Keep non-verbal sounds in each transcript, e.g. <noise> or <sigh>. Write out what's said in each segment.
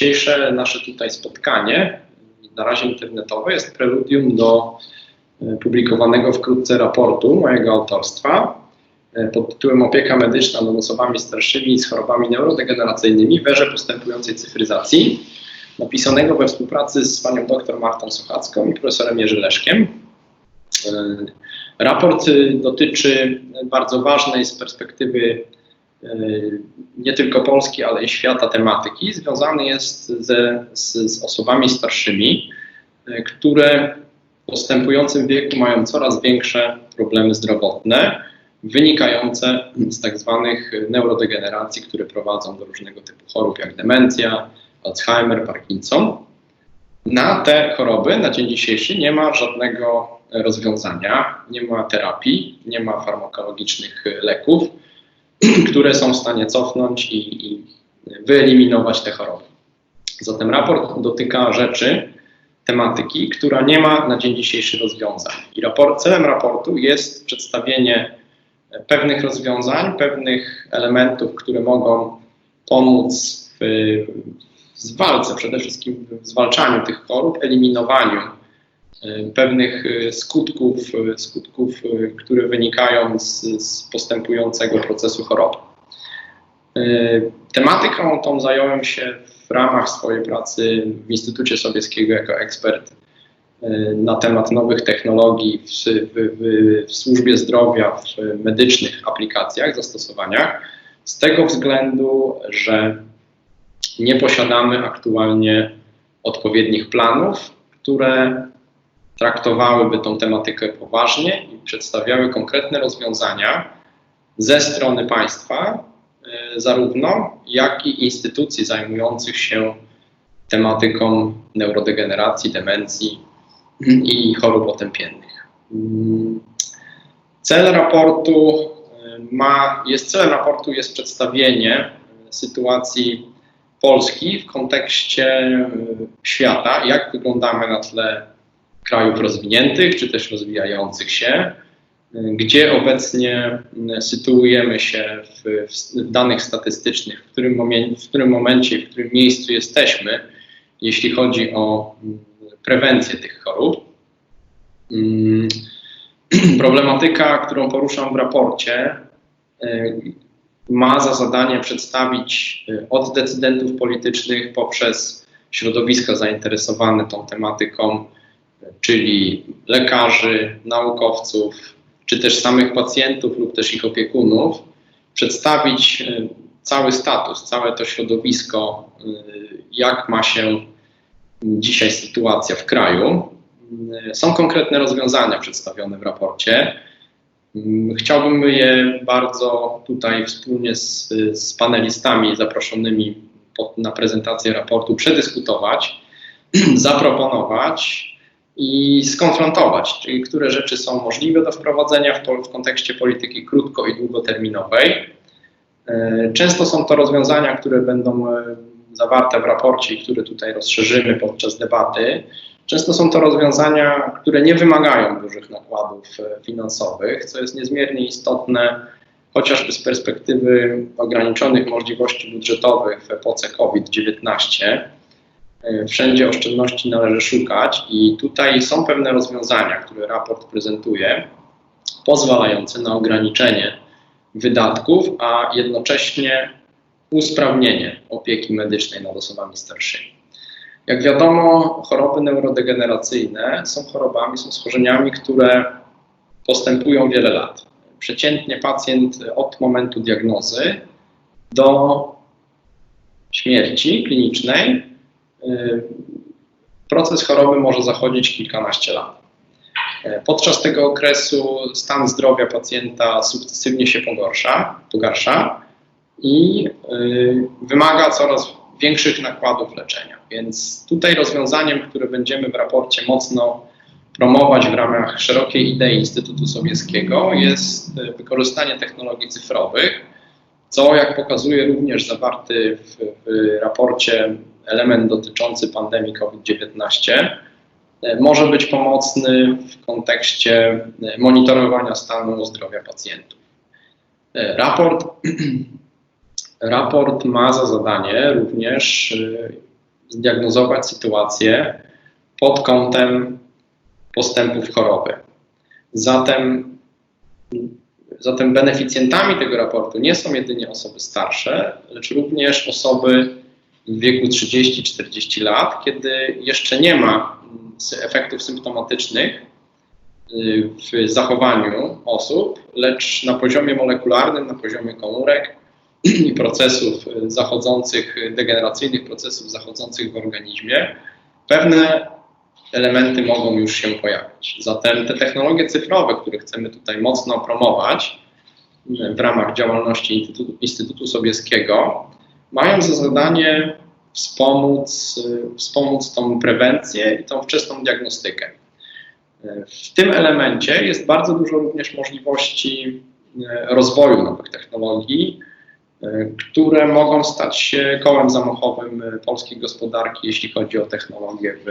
Dzisiejsze nasze tutaj spotkanie, na razie internetowe, jest preludium do e, publikowanego wkrótce raportu mojego autorstwa e, pod tytułem Opieka medyczna nad osobami starszymi z chorobami neurodegeneracyjnymi w erze postępującej cyfryzacji, napisanego we współpracy z panią dr Martą Sochacką i profesorem Jerzy Leszkiem. E, raport dotyczy bardzo ważnej z perspektywy nie tylko Polski, ale i świata tematyki. Związany jest ze, z, z osobami starszymi, e, które w postępującym wieku mają coraz większe problemy zdrowotne, wynikające z tak zwanych neurodegeneracji, które prowadzą do różnego typu chorób, jak demencja, Alzheimer, Parkinson. Na te choroby na dzień dzisiejszy nie ma żadnego rozwiązania, nie ma terapii, nie ma farmakologicznych leków <clears throat> które są w stanie cofnąć i, i wyeliminować te choroby. Zatem raport dotyka rzeczy, tematyki, która nie ma na dzień dzisiejszy rozwiązań. I raport, celem raportu jest przedstawienie pewnych rozwiązań, pewnych elementów, które mogą pomóc w, w walce, przede wszystkim w zwalczaniu tych chorób, eliminowaniu pewnych y, skutków, y, skutków które wynikają z, z postępującego procesu choroby. Tematyką tą zająłem się w ramach swojej pracy w Instytucie Sobieskiego jako ekspert na temat nowych technologii w, w, w, służbie zdrowia, w medycznych aplikacjach, zastosowaniach, z tego względu, że nie posiadamy aktualnie odpowiednich planów, które traktowałyby tą tematykę poważnie i przedstawiały konkretne rozwiązania ze strony państwa, e, zarówno jak i instytucji zajmujących się tematyką neurodegeneracji, demencji i chorób otępiennych. Mm, cel raportu e, ma, jest celem raportu jest przedstawienie sytuacji Polski w kontekście e, świata, jak wyglądamy na tle krajów rozwiniętych czy też rozwijających się, gdzie obecnie sytuujemy się w, w danych statystycznych, w którym, momencie, w którym momencie, w którym miejscu jesteśmy, jeśli chodzi o prewencję tych chorób. Mm, <clears throat> problematyka, którą poruszam w raporcie, y, ma za zadanie przedstawić y, od decydentów politycznych poprzez środowiska zainteresowane tą tematyką czyli lekarzy, naukowców, czy też samych pacjentów lub też ich opiekunów, przedstawić e, cały status, całe to środowisko, e, jak ma się dzisiaj sytuacja w kraju. E, są konkretne rozwiązania przedstawione w raporcie. Mm, chciałbym je bardzo tutaj wspólnie z, z panelistami zaproszonymi pod, na prezentację raportu przedyskutować, <clears throat> zaproponować i skonfrontować, czyli które rzeczy są możliwe do wprowadzenia w, w kontekście polityki krótko- i długoterminowej. E, często są to rozwiązania, które będą e, zawarte w raporcie i które tutaj rozszerzymy podczas debaty. Często są to rozwiązania, które nie wymagają dużych nakładów e, finansowych, co jest niezmiernie istotne chociażby z perspektywy ograniczonych możliwości budżetowych w epoce COVID-19 E, wszędzie oszczędności należy szukać i tutaj są pewne rozwiązania, które raport prezentuje, pozwalające na ograniczenie wydatków, a jednocześnie usprawnienie opieki medycznej nad osobami starszymi. Jak wiadomo, choroby neurodegeneracyjne są chorobami, są schorzeniami, które postępują wiele lat. Przeciętnie pacjent od momentu diagnozy do śmierci klinicznej proces choroby może zachodzić kilkanaście lat. Y, podczas tego okresu stan zdrowia pacjenta sukcesywnie się pogorsza, pogarsza i y, wymaga coraz większych nakładów leczenia. Więc tutaj rozwiązaniem, które będziemy w raporcie mocno promować w ramach szerokiej idei Instytutu Sobieskiego jest wykorzystanie technologii cyfrowych, co jak pokazuje również zawarty w, w raporcie element dotyczący pandemii COVID-19 e, może być pomocny w kontekście e, monitorowania stanu zdrowia pacjentów. E, raport, <clears throat> raport ma za zadanie również zdiagnozować sytuację pod kątem postępów choroby. Zatem, zatem beneficjentami tego raportu nie są jedynie osoby starsze, lecz również osoby w wieku 30-40 lat, kiedy jeszcze nie ma efektów symptomatycznych y, w zachowaniu osób, lecz na poziomie molekularnym, na poziomie komórek <clears throat> i procesów zachodzących, degeneracyjnych procesów zachodzących w organizmie, pewne elementy mogą już się pojawić. Zatem te technologie cyfrowe, które chcemy tutaj mocno promować w ramach działalności Instytutu, Instytutu Sobieskiego, mają za zadanie wspomóc, wspomóc tą prewencję i tą wczesną diagnostykę. W tym elemencie jest bardzo dużo również możliwości rozwoju nowych technologii, które mogą stać się kołem zamachowym polskiej gospodarki, jeśli chodzi o technologię w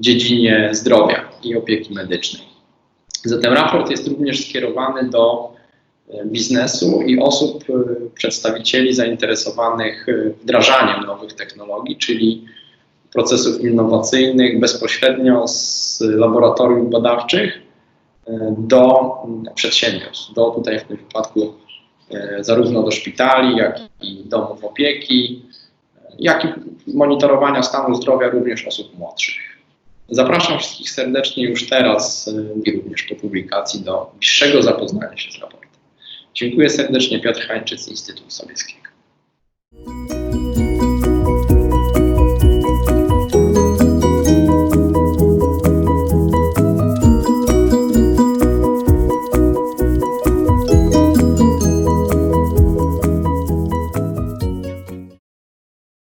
dziedzinie zdrowia i opieki medycznej. Zatem raport jest również skierowany do biznesu i osób, przedstawicieli zainteresowanych wdrażaniem nowych technologii, czyli procesów innowacyjnych bezpośrednio z laboratoriów badawczych do przedsiębiorstw, do tutaj w tym wypadku zarówno do szpitali, jak i domów opieki, jak i monitorowania stanu zdrowia również osób młodszych. Zapraszam wszystkich serdecznie już teraz i również po publikacji do bliższego zapoznania się z raportem. Dziękuję serdecznie, Piotr Hańczyc, Instytut Sobieski.